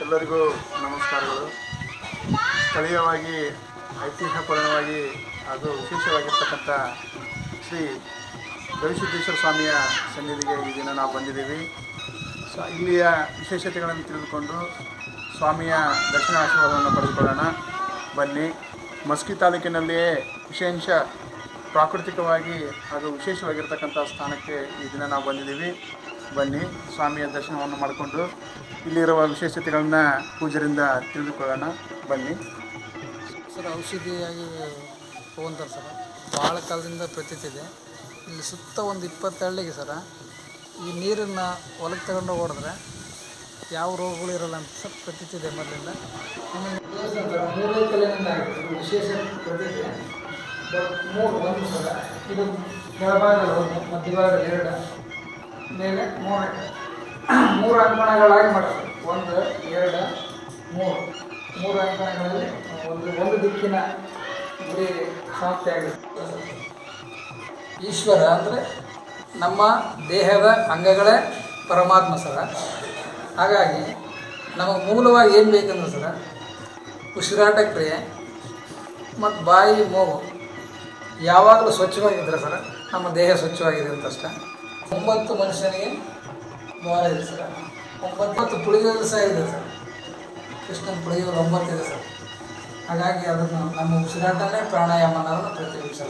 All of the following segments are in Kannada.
ಎಲ್ಲರಿಗೂ ನಮಸ್ಕಾರಗಳು. ಸ್ಥಳೀಯವಾಗಿ, ಐತಿಹ್ಯಪೂರ್ಣವಾಗಿ ಹಾಗೂ ವಿಶೇಷವಾಗಿರ್ತಕ್ಕಂಥ ಶ್ರೀ ಗವಿಸಿದ್ದೇಶ್ವರ ಸ್ವಾಮಿಯ ಸನ್ನಿಧಿಗೆ ಈ ದಿನ ನಾವು ಬಂದಿದ್ದೀವಿ. ಸೊ, ಇಲ್ಲಿಯ ವಿಶೇಷತೆಗಳನ್ನು ತಿಳಿದುಕೊಂಡು ಸ್ವಾಮಿಯ ದರ್ಶನ ಆಶೀರ್ವಾದವನ್ನು ಪಡೆದುಕೊಳ್ಳೋಣ. ಬನ್ನಿ. ಮಸ್ಕಿ ತಾಲೂಕಿನಲ್ಲಿಯೇ ವಿಶೇಷ ಪ್ರಾಕೃತಿಕವಾಗಿ ಹಾಗೂ ವಿಶೇಷವಾಗಿರ್ತಕ್ಕಂಥ ಸ್ಥಾನಕ್ಕೆ ಈ ದಿನ ನಾವು ಬಂದಿದ್ದೀವಿ. ಬನ್ನಿ ಸ್ವಾಮಿಯ ದರ್ಶನವನ್ನು ಮಾಡಿಕೊಂಡು ಇಲ್ಲಿರುವ ವಿಶೇಷತೆಗಳನ್ನ ಪೂಜರಿಂದ ತಿಳಿದುಕೊಳ್ಳೋಣ. ಬನ್ನಿ. ಸರ್ ಔಷಧಿಯಾಗಿ ತೊಗೊಂತಾರೆ ಸರ್. ಭಾಳ ಕಾಲದಿಂದ ಪ್ರತೀತಿದೆ ಇಲ್ಲಿ ಸುತ್ತ ಒಂದು ಇಪ್ಪತ್ತಳ್ಳಿಗೆ ಸರ ಈ ನೀರನ್ನು ಹೊಲಕ್ಕೆ ತಗೊಂಡು ಹೊಡೆದ್ರೆ ಯಾವ ರೋಗಗಳು ಇರಲ್ಲ ಅಂತ ಸರ್ ಪ್ರತೀತಿದೆ ಮೊದಲಿಂದ. ವಿಶೇಷ ಪ್ರತೀತಿ ಮೂರು ಒಂದು ಸರ ಇದು ಕೆಳಭಾಗದಲ್ಲಿ ಒಂದು ಮಧ್ಯಭಾಗದಲ್ಲಿ ಎರಡು. ಮೇಲೆ ಮೂರು ಮೂರು ಅಂಕಣಗಳಾಗಿ ಮಾಡ್ತಾರೆ ಒಂದು, ಎರಡು, ಮೂರು. ಮೂರು ಅಂಕಣಗಳಲ್ಲಿ ಒಂದು ಒಂದು ದಿಕ್ಕಿನ ಗುರಿ ಸಮಾಪ್ತಿ ಆಗಿರ್ತದೆ ಈಶ್ವರ ಅಂದರೆ ನಮ್ಮ ದೇಹದ ಅಂಗಗಳೇ ಪರಮಾತ್ಮ ಸರ. ಹಾಗಾಗಿ ನಮಗೆ ಮೂಲವಾಗಿ ಏನು ಬೇಕಂದ್ರೆ ಸರ, ಉಸಿರಾಟ ಕ್ರಿಯೆ ಮತ್ತು ಬಾಯಿ, ಮೂಗು ಯಾವಾಗಲೂ ಸ್ವಚ್ಛವಾಗಿದ್ದರೆ ಸರ, ನಮ್ಮ ದೇಹ ಸ್ವಚ್ಛವಾಗಿದೆ ಅಂತಷ್ಟೇ. ಒಂಬತ್ತು ಮನುಷ್ಯನಿಗೆ ದ್ವಾರ ಇದೆ ಸರ್. ಒಂಬತ್ತು ಪುಳಿಗಳು ಸಹ ಇದೆ ಸರ್. ಕೃಷ್ಣನ ಪುಳಿಯೋದು ಒಂಬತ್ತಿದೆ ಸರ್. ಹಾಗಾಗಿ ಅದನ್ನು ನಮ್ಮ ಉಸಿರಾಟನೇ ಪ್ರಾಣಾಯಾಮ ಅನ್ನೋದನ್ನು ಪ್ರತಿಬಿಂಬಿಸ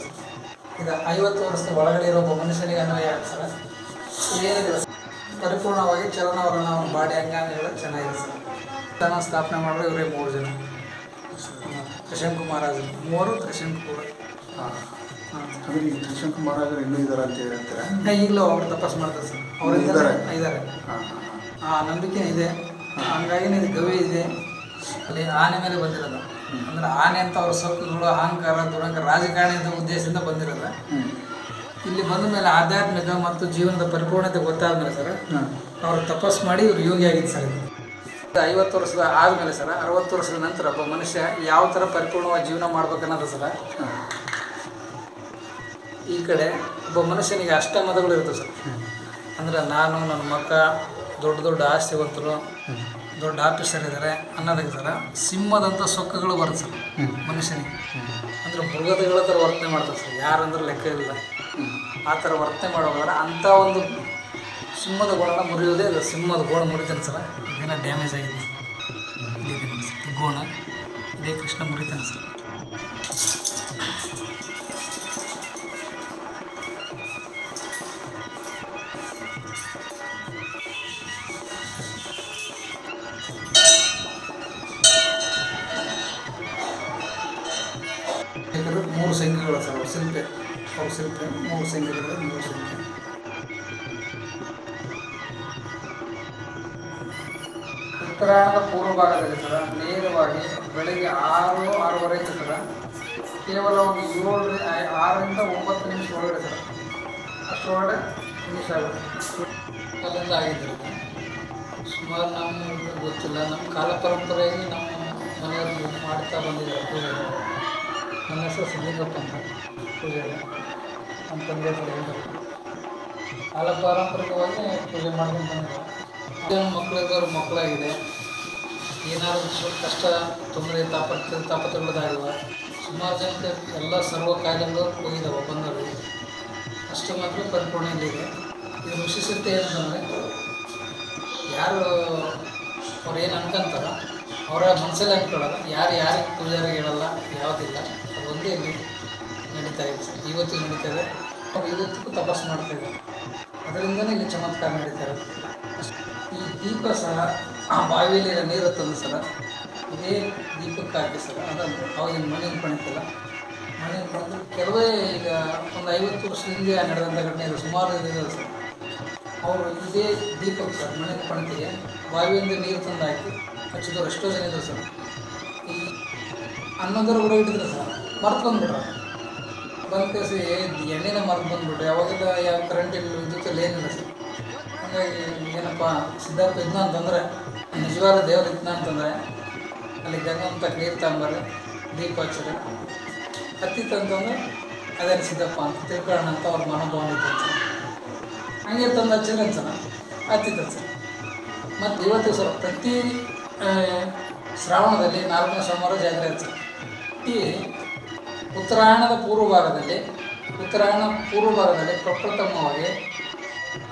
ಇದು ಐವತ್ತು ವರ್ಷದ ಒಳಗಡೆ ಇರೋ ಒಬ್ಬ ಮನುಷ್ಯನಿಗೆ ಅನ್ವಯ ಆಗುತ್ತೆ ಸರ್. ಏನಿದೆ ಪರಿಪೂರ್ಣವಾಗಿ ಚಲನವಲನ ಬಾಡಿ ಅಂಗಾಂಗಗಳು ಚೆನ್ನಾಗಿದೆ ಸರ್. ತನ್ನ ಸ್ಥಾಪನೆ ಮಾಡಿದ್ರೆ ಇವರೇ ಮೂರು ಜನ. ತ್ರಿಶಂಕು ಮೂರು ಮೂವರು ಕುಮಾರ್ ಹಾಂ ಅಂದರೆ ಇನ್ನೂ ಇದ್ದಾರೆ ಅಂತ ಹೇಳ್ತಾರೆ. ಈಗಲೂ ಅವ್ರು ತಪಸ್ ಮಾಡ್ತಾರೆ ಸರ್. ಅವ್ರು ಇದ್ದಾರೆ? ಇದ್ದಾರೆ. ಆ ನಂಬಿಕೆ ಇದೆ. ಹಂಗಾಗಿ ಇದು ಗವಿ ಇದೆ. ಅಲ್ಲಿ ಆನೆ ಮೇಲೆ ಬಂದಿರೋದು ಅಂದ್ರೆ ಆನೆ ಅಂತ ಅವ್ರ ಸೊಕ್ಕುಗಳು ಅಹಂಕಾರ ದುರಂಕಾರ ಅಂತ ಉದ್ದೇಶದಿಂದ ಬಂದಿರಲ್ಲ. ಇಲ್ಲಿ ಬಂದ ಮೇಲೆ ಆಧ್ಯಾತ್ಮಿಕ ಮತ್ತು ಜೀವನದ ಪರಿಪೂರ್ಣತೆ ಗೊತ್ತಾದ್ಮೇಲೆ ಸರ್ ಹಾಂ. ಅವ್ರು ತಪಸ್ ಮಾಡಿ ಇವ್ರು ಯೋಗಿ ಆಗಿದ್ದು ಸರ್ ಇದು ಐವತ್ತು ವರ್ಷದ ಆದಮೇಲೆ ಸರ್ ಅರವತ್ತು ವರ್ಷದ ನಂತರ ಒಬ್ಬ ಮನುಷ್ಯ ಯಾವ ಥರ ಪರಿಪೂರ್ಣವಾಗಿ ಜೀವನ ಮಾಡ್ಬೇಕನ್ನೋದು ಸರ್ ಈ ಕಡೆ ಒಬ್ಬ ಮನುಷ್ಯನಿಗೆ ಅಷ್ಟಮದಗಳು ಇರ್ತವೆ ಸರ್. ಅಂದ್ರೆ ನಾನು, ನನ್ನ ಮಕ್ಕ, ದೊಡ್ಡ ದೊಡ್ಡ ಆಸ್ತಿವಂತರು, ದೊಡ್ಡ ಆಫೀಸರ್ ಇದ್ದಾರೆ ಅನ್ನೋದಕ್ಕೆ ಸರ ಸಿಂಹದಂಥ ಸೊಕ್ಕಗಳು ಬರುತ್ತೆ ಸರ್ ಮನುಷ್ಯನಿಗೆ. ಅಂದರೆ ಮೃಗದಗಳ ಥರ ವರ್ತನೆ ಮಾಡ್ತಾರೆ ಸರ್. ಯಾರಂದ್ರೆ ಲೆಕ್ಕ ಇಲ್ಲ ಆ ಥರ ವರ್ತನೆ ಮಾಡೋದಾದ್ರೆ ಅಂಥ ಒಂದು ಸಿಂಹದ ಗೋಣನ ಮುರಿಯೋದೇ ಇಲ್ಲ. ಸಿಂಹದ ಗೋಣ ಮುರಿತಾನೆ ಸರ್. ಇದೇನೋ ಡ್ಯಾಮೇಜ್ ಆಗಿದೆ. ಗೋಣ, ಇದೇ ಕೃಷ್ಣ ಮುರಿತಾನೆ ಸರ್. ಮೂರು ಸಂಖ್ಯೆಗಳು ಸರ್ ಅವ್ರ ಸಂಖ್ಯೆ ಅವ್ರ ಸಂಖ್ಯೆ, ಮೂರು ಸಂಖ್ಯೆಗಳು, ಮೂರು ಸಂಖ್ಯೆ. ಉತ್ತರಾಯಣದ ಪೂರ್ವ ಭಾಗದಲ್ಲಿ ಸರ, ನೇರವಾಗಿ ಬೆಳಗ್ಗೆ ಆರು, ಆರೂವರೆ ಐತೆ ಸರ. ಕೇವಲ ಒಂದು ಏಳು, ಆರರಿಂದ ಒಂಬತ್ತು ನಿಮಿಷ ಒಳಗಡೆ ಸರ್. ಅಷ್ಟರೊಳಗಡೆ ನಿಮಿಷ ಆಗುತ್ತೆ. ಆಗಿದ್ದರು ಆಗಿದ್ದು ಸುಮಾರು ನಮ್ಮ ಗೊತ್ತಿಲ್ಲ. ನಮ್ಮ ಕಾಲ ಪರಂಪರೆಯಾಗಿ ನಮ್ಮ ಮನೆಯವರು ಮಾಡ್ತಾ ಬಂದಿದ್ದಾರೆ. ನನ್ನ ಹೆಸರು ಸಿದ್ಲಿಂಗಪ್ಪ ಅಂತ ಪೂಜೆ ನಮ್ಮ ತಂದೆ ಹೆಸರು ಸಿದ್ಲಿಂಗಪ್ಪ. ಕಾಲ ಪಾರಂಪರಿಕವಾಗಿ ಪೂಜೆ ಮಾಡ್ಕೊಂಡು ಬಂದಿದ್ದಾರೆ ಮಕ್ಕಳಿದ್ದವ್ರು ಮಕ್ಕಳಾಗಿದೆ. ಏನಾದರೂ ಸ್ವಲ್ಪ ಕಷ್ಟ, ತೊಂದರೆ ತಾಪತ್ರ ತಾಪತ್ರಗಳದಾಗಿಲ್ಲ ಸುಮಾರು ಜನಕ್ಕೆ ಎಲ್ಲ ಸರ್ವ ಕಾಯಿಲೆಗಳು ಹೋಗಿದ್ದಾವೆ ಬಂದವರು ಅಷ್ಟು ಮಾತ್ರ ಪರಿಪೂರ್ಣೆಯಲ್ಲಿದೆ ಇದು ವಿಶೇಷತೆ ಏನಂತಂದರೆ, ಯಾರು ಅವ್ರು ಏನು ಅನ್ಕೊಂತಾರೋ ಅವರ ಮನಸ್ಸಲ್ಲಿ ಅನ್ಕೊಳ್ಳೋದು ಯಾರು ಯಾರಿಗೆ ಪೂಜಾರಿಗೆ ಹೇಳಲ್ಲ, ಯಾವುದಿಲ್ಲ. ಒಂದೇ ನಡೀತಾ ಇದೆ ಸರ್. ಇವತ್ತು ನಡೀತಾ ಇದೆ. ಇವತ್ತಿಗೂ ತಪಸ್ ಮಾಡ್ತಾ ಇದ್ದಾರೆ ಅದರಿಂದನೇ ಇಲ್ಲಿ ಚಮತ್ಕಾರ ನಡೀತಾ ಇರೋದು ಈ ದೀಪ ಸಹ ಆ ಬಾವಿಯಲ್ಲಿ ನೀರು ತಂದು ಸರ ಇದೇ ದೀಪಕ್ಕೆ ಹಾಕಿ ಸರ್ ಅದನ್ನು ಅವಾಗಿನ ಮಣ್ಣಿನ ಪಣಿತಲ್ಲ ಮನೆಯಲ್ಲಿ ಪಣಿತು ಕೆಲವೇ ಈಗ ಒಂದು ಐವತ್ತು ವರ್ಷ ಹಿಂದೆ ನಡೆದಂಥ ಘಟನೆ ಇದೆ ಸುಮಾರು ಇದೆ ಸರ್. ಅವರು ಇದೇ ದೀಪಕ್ಕೆ ಸರ್ ಮನೆ ಪಣಿತಿಗೆ ಬಾವಿಯಿಂದ ನೀರು ತಂದು ಹಾಕಿ ಹಚ್ಚಿದವ್ರು ಎಷ್ಟೋ ಜನ ಇದ್ದಾರೆ ಸರ್. ಈ ಹನ್ನೊಂದರ ಕೂಡ ಇಟ್ಟಿದ್ರು ಸರ್. ಮರ್ತು ಬಂದ್ಬಿಟ್ರ. ಬಂದ ಕೇಸಿ ಎಣ್ಣೆನ ಮರ್ತು ಬಂದ್ಬಿಟ್ರೆ. ಯಾವಾಗ ಯಾವ ಕರೆಂಟ್ ಇಲ್ಲ, ವಿದ್ಯುತ್ ಅಲ್ಲಿ ಏನಿಲ್ಲ ಸರ್. ಹಾಗಾಗಿ ಏನಪ್ಪ, ಸಿದ್ಧಾರ್ಥ ಇದ್ನ ಅಂತಂದರೆ, ನಿಜವಾದ ದೇವ್ರ ಇದ್ನ ಅಂತಂದರೆ, ಅಲ್ಲಿ ಗಂಗಂತ ನೀರು ತಗೊಂಬರ್ರಿ ದೀಪ ಹಚ್ಚಿರಿ ಹತ್ತಿತ್ತು ಅಂತಂದ್ರೆ, ಅದೇ ಸಿದ್ದಪ್ಪ ಅಂತ ತಿಳ್ಕೊಳ್ಳೋಣ ಅಂತ ಅವ್ರ ಮನೋಭಾವನೆ ಇತ್ತು ಹಂಗೆ ತಂದು ಹಚ್ಚಿದ್ರೆ ಸರ್. ಹತ್ತಿತ್ತು ಸರ್. ಮತ್ತು ಇವತ್ತು ಸರ್, ಪ್ರತಿ ಶ್ರಾವಣದಲ್ಲಿ ನಾಲ್ಕನೇ ಸೋಮವಾರ ಜಾತ್ರೆ ಇರ್ತದೆ ಈ ಉತ್ತರಾಯಣದ ಪೂರ್ವಭಾಗದಲ್ಲಿ, ಉತ್ತರಾಯಣ ಪೂರ್ವಭಾಗದಲ್ಲಿ ಪ್ರಪ್ರಥಮವಾಗಿ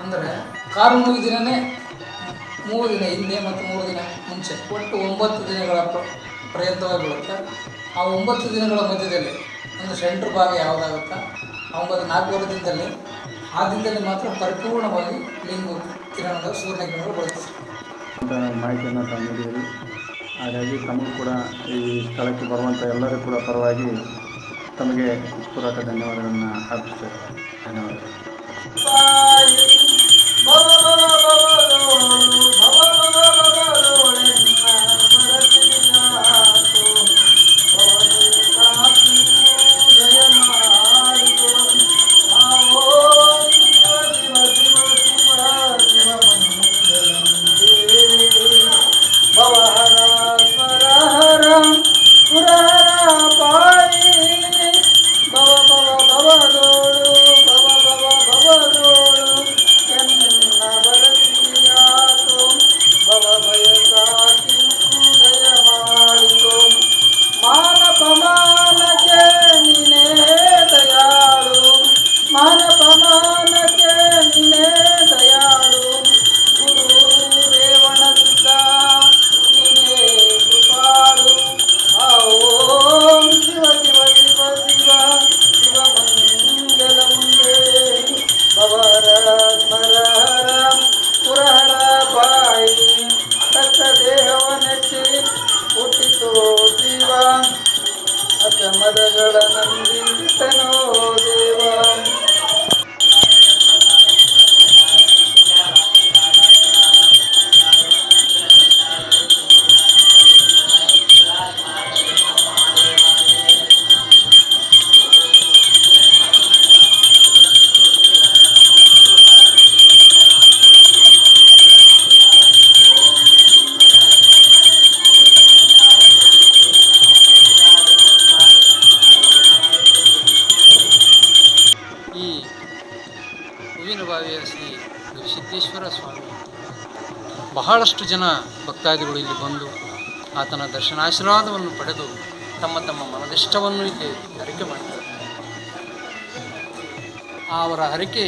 ಅಂದರೆ ಕಾರು ಮೂರು ದಿನವೇ ಮೂರು ದಿನ ಹಿಂದೆ ಮತ್ತು ಮೂರು ದಿನ ಮುಂಚೆ, ಒಟ್ಟು ಒಂಬತ್ತು ದಿನಗಳ ಪ್ರಯತ್ನವಾಗಿ ಬೀಳುತ್ತೆ. ಆ ಒಂಬತ್ತು ದಿನಗಳ ಮಧ್ಯದಲ್ಲಿ ಒಂದು ಸೆಂಟ್ರ್ ಭಾಗ ಯಾವುದಾಗುತ್ತಾ ಆ ಒಂಬತ್ತು ನಾಲ್ಕೂವರೆ ದಿನದಲ್ಲಿ, ಆ ದಿನದಲ್ಲಿ ಮಾತ್ರ ಪರಿಪೂರ್ಣವಾಗಿ ಲಿಂಗು ಕಿರಣದ ಸೂರ್ಯ ಕಿರಣಗಳು ಅಂತ ಮಾಹಿತಿಯನ್ನು ತಾವು ನೀಡಿದರು ಹಾಗಾಗಿ ತಮಗೂ ಕೂಡ ಈ ಸ್ಥಳಕ್ಕೆ ಬರುವಂಥ ಎಲ್ಲರೂ ಕೂಡ ಪರವಾಗಿ ತಮಗೆ ಪೂರಕ ಧನ್ಯವಾದಗಳನ್ನು ಅರ್ಪಿಸ್ತೇವೆ ಧನ್ಯವಾದಗಳು. ಸಿದ್ದೇಶ್ವರ ಸ್ವಾಮಿ. ಬಹಳಷ್ಟು ಜನ ಭಕ್ತಾದಿಗಳು ಇಲ್ಲಿ ಬಂದು ಆತನ ದರ್ಶನಾಶೀರ್ವಾದವನ್ನು ಪಡೆದು ತಮ್ಮ ತಮ್ಮ ಮನದಿಷ್ಟವನ್ನು ಇಲ್ಲಿ ಹರಕೆ ಮಾಡ್ತಾರೆ ಅವರ ಹರಿಕೆ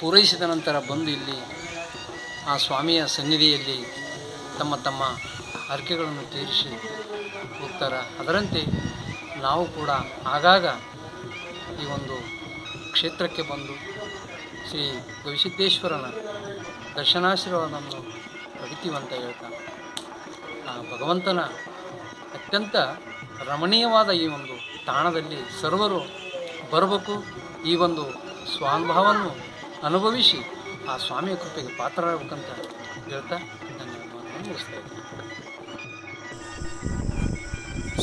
ಪೂರೈಸಿದ ನಂತರ ಬಂದು ಇಲ್ಲಿ ಆ ಸ್ವಾಮಿಯ ಸನ್ನಿಧಿಯಲ್ಲಿ ತಮ್ಮ ತಮ್ಮ ಹರಕೆಗಳನ್ನು ತೀರಿಸಿ ಹೋಗ್ತಾರೆ. ಅದರಂತೆ ನಾವು ಕೂಡ ಆಗಾಗ ಈ ಒಂದು ಕ್ಷೇತ್ರಕ್ಕೆ ಬಂದು ಶ್ರೀ ಗವಿಸಿದ್ದೇಶ್ವರನ ದರ್ಶನಾಶೀರ್ವಾದವನ್ನು ಪಡಿತೀವಂತ ಹೇಳ್ತಾನೆ ಆ ಭಗವಂತನ ಅತ್ಯಂತ ರಮಣೀಯವಾದ ಈ ಒಂದು ತಾಣದಲ್ಲಿ ಸರ್ವರು ಬರಬೇಕು ಈ ಒಂದು ಸ್ವಾನುಭಾವವನ್ನು ಅನುಭವಿಸಿ ಆ ಸ್ವಾಮಿಯ ಕೃಪೆಗೆ ಪಾತ್ರರಾಗಬೇಕಂತ ಹೇಳ್ತಾ ನನ್ನ ಮುಗಿಸ್ತಾ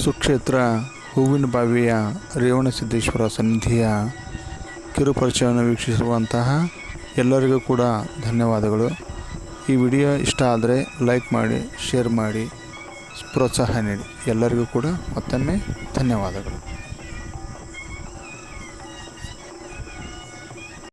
ಸುಕ್ಷೇತ್ರ, ಹೂವಿನ ಬಾವಿಯ ರೇವಣಸಿದ್ದೇಶ್ವರ ಸನ್ನಿಧಿಯ ಕಿರುಪರಿಚಯವನ್ನು ವೀಕ್ಷಿಸಿರುವಂತಹ ಎಲ್ಲರಿಗೂ ಕೂಡ ಧನ್ಯವಾದಗಳು. ಈ ವಿಡಿಯೋ ಇಷ್ಟ ಆದರೆ ಲೈಕ್ ಮಾಡಿ, ಶೇರ್ ಮಾಡಿ, ಪ್ರೋತ್ಸಾಹ ನೀಡಿ. ಎಲ್ಲರಿಗೂ ಕೂಡ ಮತ್ತೊಮ್ಮೆ ಧನ್ಯವಾದಗಳು.